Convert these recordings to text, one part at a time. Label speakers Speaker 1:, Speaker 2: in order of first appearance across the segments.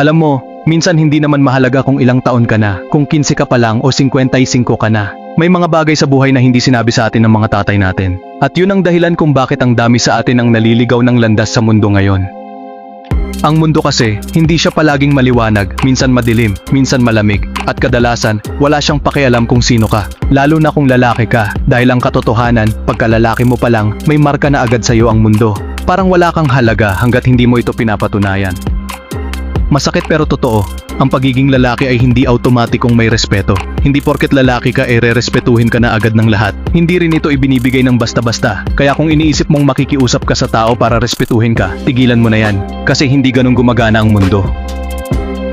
Speaker 1: Alam mo, minsan hindi naman mahalaga kung ilang taon ka na, kung 15 ka pa lang o 55 ka na. May mga bagay sa buhay na hindi sinabi sa atin ng mga tatay natin. At yun ang dahilan kung bakit ang dami sa atin ang naliligaw ng landas sa mundo ngayon. Ang mundo kasi, hindi siya palaging maliwanag, minsan madilim, minsan malamig, at kadalasan, wala siyang pakialam kung sino ka. Lalo na kung lalaki ka, dahil ang katotohanan, pagkalalaki mo pa lang, may marka na agad sa'yo ang mundo. Parang wala kang halaga hanggat hindi mo ito pinapatunayan. Masakit pero totoo, ang pagiging lalaki ay hindi automatikong may respeto. Hindi porket lalaki ka ay re-respetuhin ka na agad ng lahat. Hindi rin ito ibinibigay ng basta-basta. Kaya kung iniisip mong makikiusap ka sa tao para respetuhin ka, tigilan mo na yan. Kasi hindi ganun gumagana ang mundo.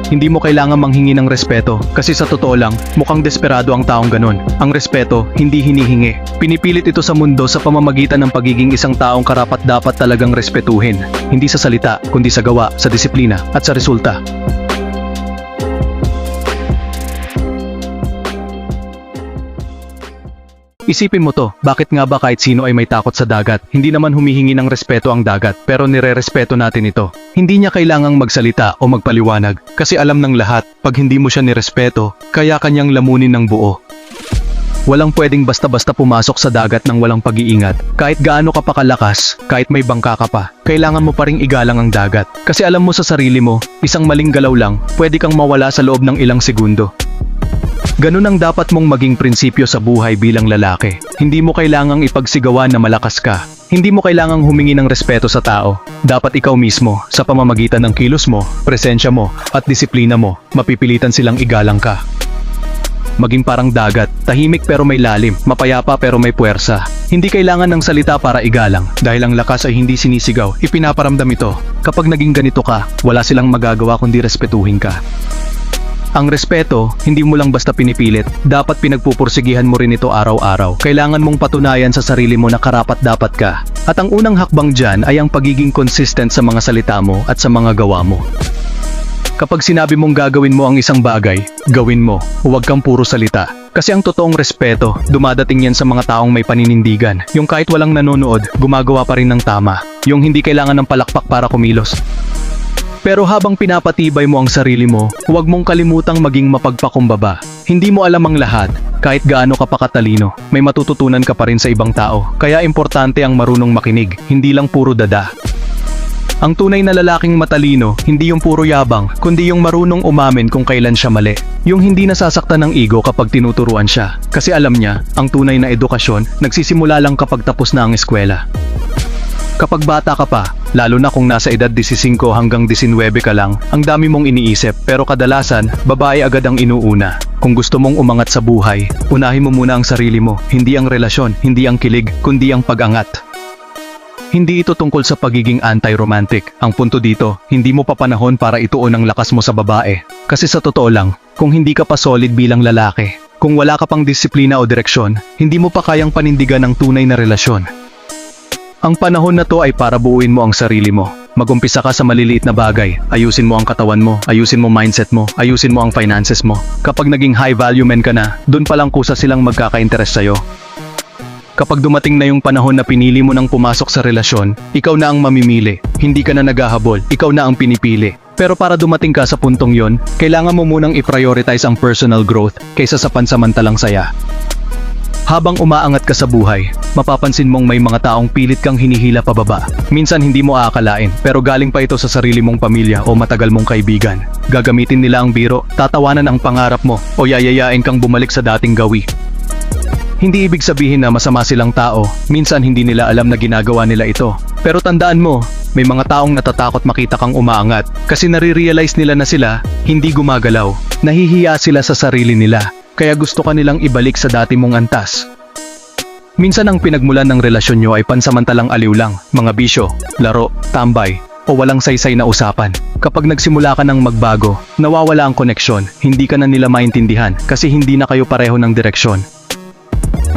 Speaker 1: Hindi mo kailangan manghingi ng respeto kasi sa totoo lang, mukhang desperado ang taong ganun. Ang respeto, hindi hinihingi. Pinipilit ito sa mundo sa pamamagitan ng pagiging isang taong karapat dapat talagang respetuhin. Hindi sa salita, kundi sa gawa, sa disiplina, at sa resulta. Isipin mo to, bakit nga ba kahit sino ay may takot sa dagat? Hindi naman humihingi ng respeto ang dagat, pero nire-respeto natin ito. Hindi niya kailangang magsalita o magpaliwanag, kasi alam ng lahat, pag hindi mo siya nirespeto, kaya kanyang lamunin ng buo. Walang pwedeng basta-basta pumasok sa dagat ng walang pag-iingat. Kahit gaano ka pa kalakas, kahit may bangka ka pa, kailangan mo pa ring igalang ang dagat. Kasi alam mo sa sarili mo, isang maling galaw lang, pwede kang mawala sa loob ng ilang segundo. Ganun ang dapat mong maging prinsipyo sa buhay bilang lalaki. Hindi mo kailangang ipagsigawan na malakas ka. Hindi mo kailangang humingi ng respeto sa tao. Dapat ikaw mismo, sa pamamagitan ng kilos mo, presensya mo, at disiplina mo, mapipilitan silang igalang ka. Maging parang dagat, tahimik pero may lalim, mapayapa pero may puwersa. Hindi kailangan ng salita para igalang, dahil ang lakas ay hindi sinisigaw, ipinaparamdam ito. Kapag naging ganito ka, wala silang magagawa kundi respetuhin ka. Ang respeto, hindi mo lang basta pinipilit, dapat pinagpupursigihan mo rin ito araw-araw. Kailangan mong patunayan sa sarili mo na karapat dapat ka. At ang unang hakbang dyan ay ang pagiging consistent sa mga salita mo at sa mga gawa mo. Kapag sinabi mong gagawin mo ang isang bagay, gawin mo, huwag kang puro salita. Kasi ang totoong respeto, dumadating yan sa mga taong may paninindigan. Yung kahit walang nanonood, gumagawa pa rin ng tama. Yung hindi kailangan ng palakpak para kumilos. Pero habang pinapatibay mo ang sarili mo, huwag mong kalimutang maging mapagpakumbaba. Hindi mo alam ang lahat, kahit gaano ka pa katalino, may matututunan ka pa rin sa ibang tao. Kaya importante ang marunong makinig, hindi lang puro dada. Ang tunay na lalaking matalino, hindi yung puro yabang, kundi yung marunong umamin kung kailan siya mali. Yung hindi nasasaktan ng ego kapag tinuturuan siya. Kasi alam niya, ang tunay na edukasyon, nagsisimula lang kapag tapos na ang eskwela. Kapag bata ka pa, lalo na kung nasa edad 15 hanggang 19 ka lang, ang dami mong iniisip pero kadalasan, babae agad ang inuuna. Kung gusto mong umangat sa buhay, unahin mo muna ang sarili mo, hindi ang relasyon, hindi ang kilig, kundi ang pag-angat. Hindi ito tungkol sa pagiging anti-romantic. Ang punto dito, hindi mo pa panahon para ituon ang lakas mo sa babae. Kasi sa totoo lang, kung hindi ka pa solid bilang lalaki, kung wala ka pang disiplina o direksyon, hindi mo pa kayang panindigan ang tunay na relasyon. Ang panahon na to ay para buuin mo ang sarili mo. Magumpisa ka sa maliliit na bagay. Ayusin mo ang katawan mo, ayusin mo mindset mo, ayusin mo ang finances mo. Kapag naging high value man ka na, dun pa lang kusa silang magkaka-interest sa'yo. Kapag dumating na yung panahon na pinili mo nang pumasok sa relasyon, ikaw na ang mamimili. Hindi ka na naghahabol, ikaw na ang pinipili. Pero para dumating ka sa puntong yon, kailangan mo munang i-prioritize ang personal growth kaysa sa pansamantalang saya. Habang umaangat ka sa buhay, mapapansin mong may mga taong pilit kang hinihila pababa. Minsan hindi mo aakalain, pero galing pa ito sa sarili mong pamilya o matagal mong kaibigan. Gagamitin nila ang biro, tatawanan ang pangarap mo, o yayayain kang bumalik sa dating gawi. Hindi ibig sabihin na masama silang tao, minsan hindi nila alam na ginagawa nila ito. Pero tandaan mo, may mga taong natatakot makita kang umaangat kasi nare-realize nila na sila hindi gumagalaw. Nahihiya sila sa sarili nila, kaya gusto ka nilang ibalik sa dati mong antas. Minsan ang pinagmulan ng relasyon nyo ay pansamantalang aliw lang, mga bisyo, laro, tambay, o walang saysay na usapan. Kapag nagsimula ka ng magbago, nawawala ang koneksyon, hindi ka na nila maintindihan kasi hindi na kayo pareho ng direksyon.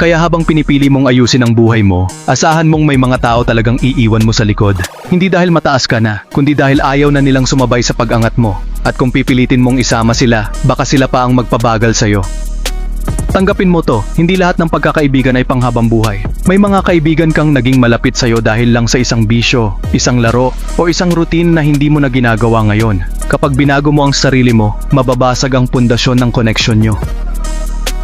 Speaker 1: Kaya habang pinipili mong ayusin ang buhay mo, asahan mong may mga tao talagang iiwan mo sa likod. Hindi dahil mataas ka na, kundi dahil ayaw na nilang sumabay sa pag-angat mo. At kung pipilitin mong isama sila, baka sila pa ang magpabagal sa'yo. Tanggapin mo to, hindi lahat ng pagkakaibigan ay panghabang buhay. May mga kaibigan kang naging malapit sa'yo dahil lang sa isang bisyo, isang laro, o isang routine na hindi mo na ginagawa ngayon. Kapag binago mo ang sarili mo, mababasag ang pundasyon ng koneksyon nyo.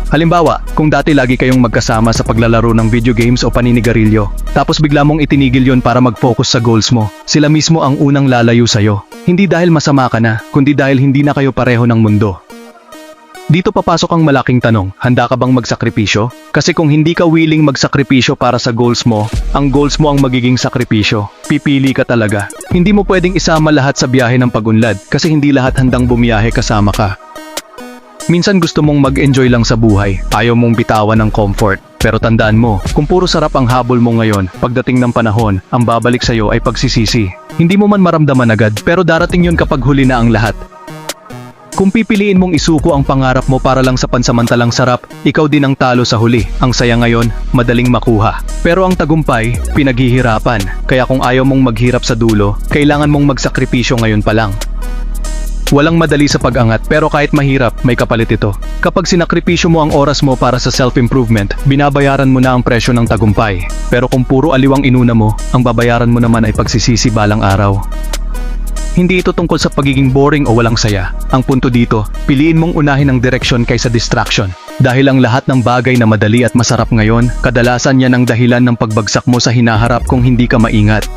Speaker 1: Halimbawa, kung dati lagi kayong magkasama sa paglalaro ng video games o paninigarilyo, tapos bigla mong itinigil yon para mag-focus sa goals mo, sila mismo ang unang lalayo sa'yo. Hindi dahil masama ka na, kundi dahil hindi na kayo pareho ng mundo. Dito papasok ang malaking tanong, handa ka bang magsakripisyo? Kasi kung hindi ka willing magsakripisyo para sa goals mo, ang goals mo ang magiging sakripisyo. Pipili ka talaga. Hindi mo pwedeng isama lahat sa biyahe ng pagunlad kasi hindi lahat handang bumiyahe kasama ka. Minsan gusto mong mag-enjoy lang sa buhay, ayaw mong bitawan ng comfort. Pero tandaan mo, kung puro sarap ang habol mo ngayon, pagdating ng panahon, ang babalik sa'yo ay pagsisisi. Hindi mo man maramdaman agad, pero darating yun kapag huli na ang lahat. Kung pipiliin mong isuko ang pangarap mo para lang sa pansamantalang sarap, ikaw din ang talo sa huli. Ang saya ngayon, madaling makuha. Pero ang tagumpay, pinaghihirapan. Kaya kung ayaw mong maghirap sa dulo, kailangan mong magsakripisyo ngayon pa lang. Walang madali sa pag-angat pero kahit mahirap, may kapalit ito. Kapag sinakripisyo mo ang oras mo para sa self-improvement, binabayaran mo na ang presyo ng tagumpay. Pero kung puro aliwang inuna mo, ang babayaran mo naman ay pagsisisi balang araw. Hindi ito tungkol sa pagiging boring o walang saya. Ang punto dito, piliin mong unahin ang direksyon kaysa distraction. Dahil ang lahat ng bagay na madali at masarap ngayon, kadalasan yan ang dahilan ng pagbagsak mo sa hinaharap kung hindi ka maingat.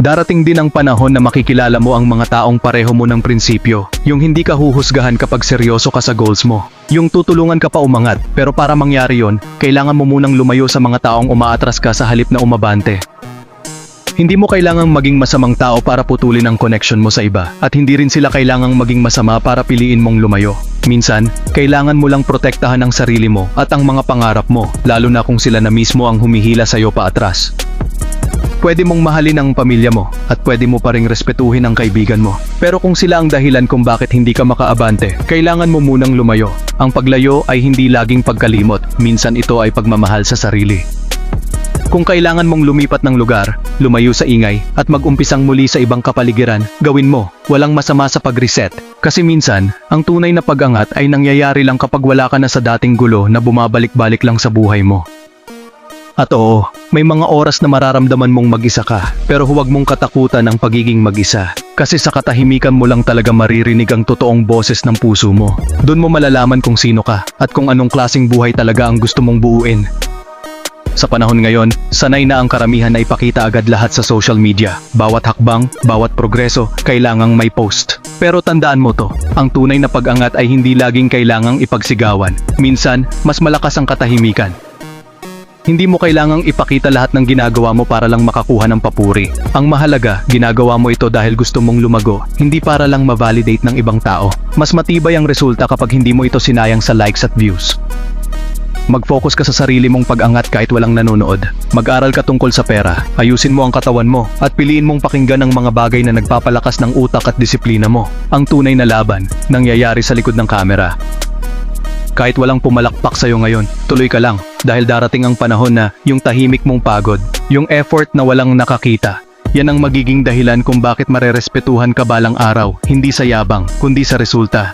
Speaker 1: Darating din ang panahon na makikilala mo ang mga taong pareho mo ng prinsipyo. Yung hindi ka huhusgahan kapag seryoso ka sa goals mo. Yung tutulungan ka pa umangat, pero para mangyari yon, kailangan mo munang lumayo sa mga taong umaatras ka sa halip na umabante. Hindi mo kailangang maging masamang tao para putulin ang connection mo sa iba, at hindi rin sila kailangang maging masama para piliin mong lumayo. Minsan, kailangan mo lang protektahan ang sarili mo at ang mga pangarap mo, lalo na kung sila na mismo ang humihila sa'yo paatras. Pwede mong mahalin ang pamilya mo at pwede mo pa ring respetuhin ang kaibigan mo. Pero kung sila ang dahilan kung bakit hindi ka makaabante, kailangan mo munang lumayo. Ang paglayo ay hindi laging pagkalimot, minsan ito ay pagmamahal sa sarili. Kung kailangan mong lumipat ng lugar, lumayo sa ingay, at mag-umpisang muli sa ibang kapaligiran, gawin mo. Walang masama sa pag-reset. Kasi minsan, ang tunay na pag-angat ay nangyayari lang kapag wala ka na sa dating gulo na bumabalik-balik lang sa buhay mo. At oo, may mga oras na mararamdaman mong mag-isa ka, pero huwag mong katakutan ang pagiging mag-isa. Kasi sa katahimikan mo lang talaga maririnig ang totoong boses ng puso mo. Doon mo malalaman kung sino ka, at kung anong klasing buhay talaga ang gusto mong buuin. Sa panahon ngayon, sanay na ang karamihan na ipakita agad lahat sa social media. Bawat hakbang, bawat progreso, kailangang may post. Pero tandaan mo to, ang tunay na pag-angat ay hindi laging kailangang ipagsigawan. Minsan, mas malakas ang katahimikan. Hindi mo kailangang ipakita lahat ng ginagawa mo para lang makakuha ng papuri. Ang mahalaga, ginagawa mo ito dahil gusto mong lumago, hindi para lang ma-validate ng ibang tao. Mas matibay ang resulta kapag hindi mo ito sinayang sa likes at views. Mag-focus ka sa sarili mong pag-angat kahit walang nanonood. Mag-aral ka tungkol sa pera, ayusin mo ang katawan mo, at piliin mong pakinggan ang mga bagay na nagpapalakas ng utak at disiplina mo. Ang tunay na laban, nangyayari sa likod ng kamera. Kahit walang pumalakpak sa'yo ngayon, tuloy ka lang dahil darating ang panahon na yung tahimik mong pagod, yung effort na walang nakakita, yan ang magiging dahilan kung bakit marerespetuhan ka balang araw, hindi sa yabang, kundi sa resulta.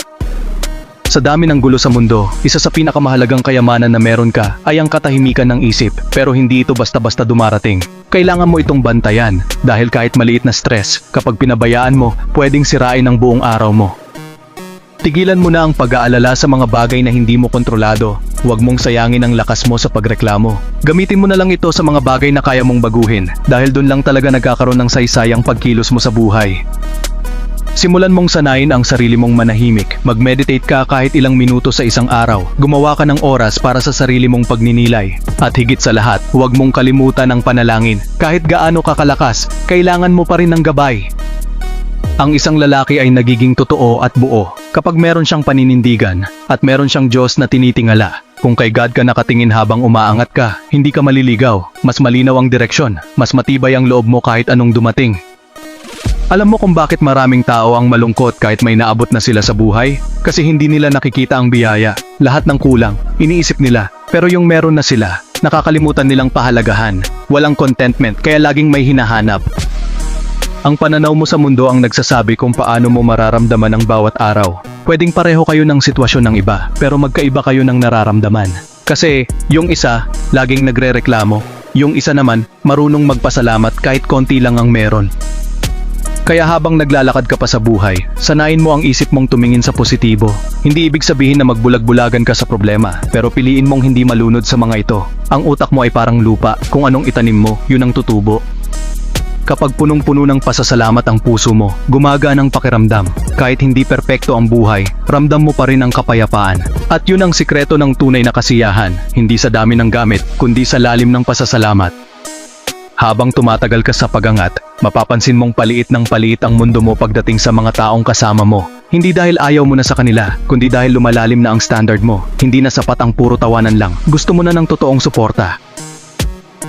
Speaker 1: Sa dami ng gulo sa mundo, isa sa pinakamahalagang kayamanan na meron ka ay ang katahimikan ng isip, pero hindi ito basta-basta dumarating. Kailangan mo itong bantayan, dahil kahit maliit na stress, kapag pinabayaan mo, pwedeng sirain ang buong araw mo. Tigilan mo na ang pag-aalala sa mga bagay na hindi mo kontrolado. Huwag mong sayangin ang lakas mo sa pagreklamo. Gamitin mo na lang ito sa mga bagay na kaya mong baguhin dahil doon lang talaga nagkakaroon ng saysayang pagkilos mo sa buhay. Simulan mong sanayin ang sarili mong manahimik. Mag-meditate ka kahit ilang minuto sa isang araw. Gumawa ka ng oras para sa sarili mong pagninilay. At higit sa lahat, huwag mong kalimutan ang panalangin. Kahit gaano kakalakas, kailangan mo pa rin ng gabay. Ang isang lalaki ay nagiging totoo at buo kapag meron siyang paninindigan at meron siyang Diyos na tinitingala. Kung kay God ka nakatingin habang umaangat ka, hindi ka maliligaw. Mas malinaw ang direksyon, mas matibay ang loob mo kahit anong dumating. Alam mo kung bakit maraming tao ang malungkot kahit may naabot na sila sa buhay? Kasi hindi nila nakikita ang biyaya. Lahat ng kulang, iniisip nila. Pero yung meron na sila, nakakalimutan nilang pahalagahan. Walang contentment kaya laging may hinahanap. Ang pananaw mo sa mundo ang nagsasabi kung paano mo mararamdaman ang bawat araw. Pwedeng pareho kayo ng sitwasyon ng iba, pero magkaiba kayo ng nararamdaman. Kasi, yung isa, laging nagrereklamo. Yung isa naman, marunong magpasalamat kahit konti lang ang meron. Kaya habang naglalakad ka pa sa buhay, sanayin mo ang isip mong tumingin sa positibo. Hindi ibig sabihin na magbulag-bulagan ka sa problema, pero piliin mong hindi malunod sa mga ito. Ang utak mo ay parang lupa, kung anong itanim mo, yun ang tutubo. Kapag punong-puno ng pasasalamat ang puso mo, gumagaan ang pakiramdam. Kahit hindi perpekto ang buhay, ramdam mo pa rin ang kapayapaan. At yun ang sikreto ng tunay na kasiyahan, hindi sa dami ng gamit, kundi sa lalim ng pasasalamat. Habang tumatagal ka sa pagangat, mapapansin mong paliit ng paliit ang mundo mo pagdating sa mga taong kasama mo. Hindi dahil ayaw mo na sa kanila, kundi dahil lumalalim na ang standard mo. Hindi na sapat ang puro tawanan lang. Gusto mo na ng totoong suporta.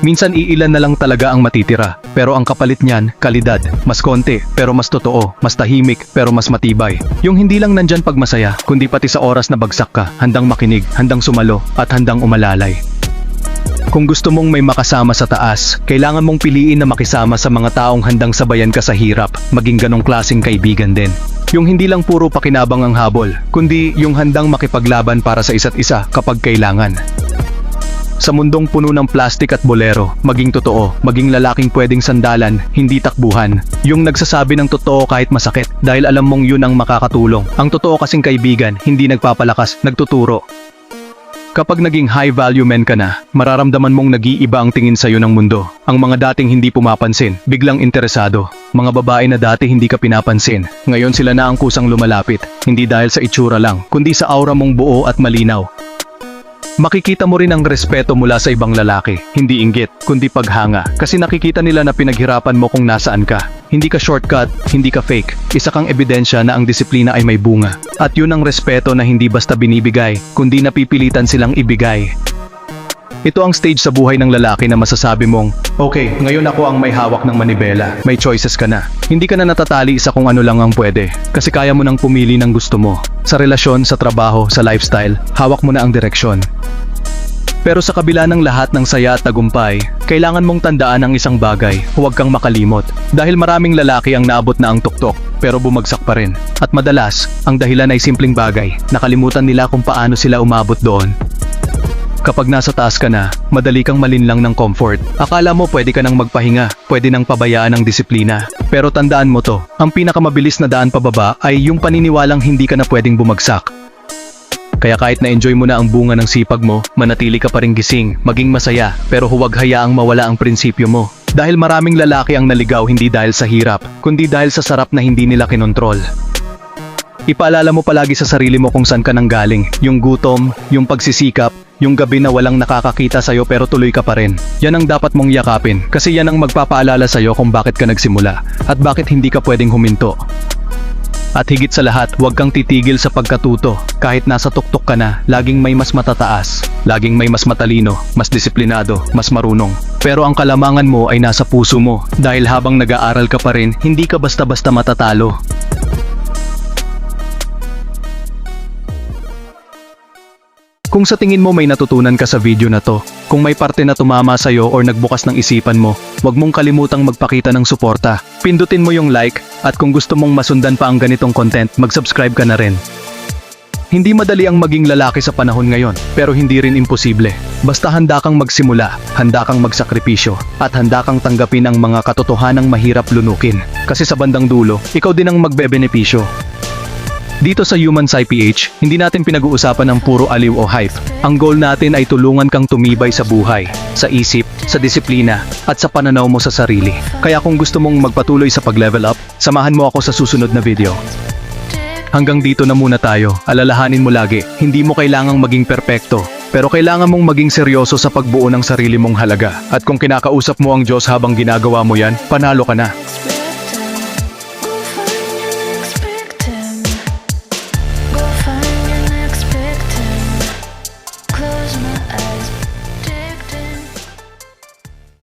Speaker 1: Minsan iilan na lang talaga ang matitira, pero ang kapalit niyan, kalidad. Mas konti, pero mas totoo, mas tahimik, pero mas matibay. Yung hindi lang nandyan pag masaya, kundi pati sa oras na bagsak ka, handang makinig, handang sumalo, at handang umalalay. Kung gusto mong may makasama sa taas, kailangan mong piliin na makisama sa mga taong handang sabayan ka sa hirap, maging ganong klaseng kaibigan din. Yung hindi lang puro pakinabang ang habol, kundi yung handang makipaglaban para sa isa't isa kapag kailangan. Sa mundong puno ng plastik at bolero, maging totoo, maging lalaking pwedeng sandalan, hindi takbuhan. Yung nagsasabi ng totoo kahit masakit, dahil alam mong yun ang makakatulong. Ang totoo kasing kaibigan, hindi nagpapalakas, nagtuturo. Kapag naging high value man ka na, mararamdaman mong nag-iiba ang tingin sa'yo ng mundo. Ang mga dating hindi pumapansin, biglang interesado. Mga babae na dati hindi ka pinapansin, ngayon sila na ang kusang lumalapit. Hindi dahil sa itsura lang, kundi sa aura mong buo at malinaw. Makikita mo rin ang respeto mula sa ibang lalaki, hindi inggit, kundi paghanga. Kasi nakikita nila na pinaghirapan mo kung nasaan ka. Hindi ka shortcut, hindi ka fake. Isa kang ebidensya na ang disiplina ay may bunga. At yun ang respeto na hindi basta binibigay, kundi napipilitan silang ibigay. Ito ang stage sa buhay ng lalaki na masasabi mong, Okay, ngayon ako ang may hawak ng manibela. May choices ka na. Hindi ka na natatali sa kung ano lang ang pwede. Kasi kaya mo nang pumili ng gusto mo. Sa relasyon, sa trabaho, sa lifestyle, hawak mo na ang direksyon. Pero sa kabila ng lahat ng saya at tagumpay, kailangan mong tandaan ang isang bagay, huwag kang makalimot. Dahil maraming lalaki ang naabot na ang tuktok, pero bumagsak pa rin. At madalas, ang dahilan ay simpleng bagay, nakalimutan nila kung paano sila umabot doon. Kapag nasa taas ka na, madali kang malinlang ng comfort. Akala mo pwede ka nang magpahinga, pwede nang pabayaan ang disiplina. Pero tandaan mo to, ang pinakamabilis na daan pababa ay yung paniniwalang hindi ka na pwedeng bumagsak. Kaya kahit na-enjoy mo na ang bunga ng sipag mo, manatili ka pa rin gising, maging masaya, pero huwag hayaang mawala ang prinsipyo mo. Dahil maraming lalaki ang naligaw hindi dahil sa hirap, kundi dahil sa sarap na hindi nila kinontrol. Ipaalala mo palagi sa sarili mo kung saan ka nang galing, yung gutom, yung pagsisikap, yung gabi na walang nakakakita sa'yo pero tuloy ka pa rin. Yan ang dapat mong yakapin kasi yan ang magpapaalala sa'yo kung bakit ka nagsimula at bakit hindi ka pwedeng huminto. At higit sa lahat, huwag kang titigil sa pagkatuto. Kahit nasa tuktok ka na, laging may mas matataas. Laging may mas matalino, mas disiplinado, mas marunong. Pero ang kalamangan mo ay nasa puso mo. Dahil habang nag-aaral ka pa rin, hindi ka basta-basta matatalo. Kung sa tingin mo may natutunan ka sa video na to, kung may parte na tumama sa'yo or nagbukas ng isipan mo, huwag mong kalimutang magpakita ng suporta. Pindutin mo yung like, at kung gusto mong masundan pa ang ganitong content, mag-subscribe ka na rin. Hindi madali ang maging lalaki sa panahon ngayon, pero hindi rin imposible. Basta handa kang magsimula, handa kang magsakripisyo, at handa kang tanggapin ang mga katotohanang mahirap lunukin. Kasi sa bandang dulo, ikaw din ang magbebenepisyo. Dito sa Human Psy PH, hindi natin pinag-uusapan ng puro aliw o hype. Ang goal natin ay tulungan kang tumibay sa buhay, sa isip, sa disiplina, at sa pananaw mo sa sarili. Kaya kung gusto mong magpatuloy sa pag-level up, samahan mo ako sa susunod na video. Hanggang dito na muna tayo, alalahanin mo lagi, hindi mo kailangang maging perpekto. Pero kailangan mong maging seryoso sa pagbuo ng sarili mong halaga. At kung kinakausap mo ang Diyos habang ginagawa mo yan, panalo ka na.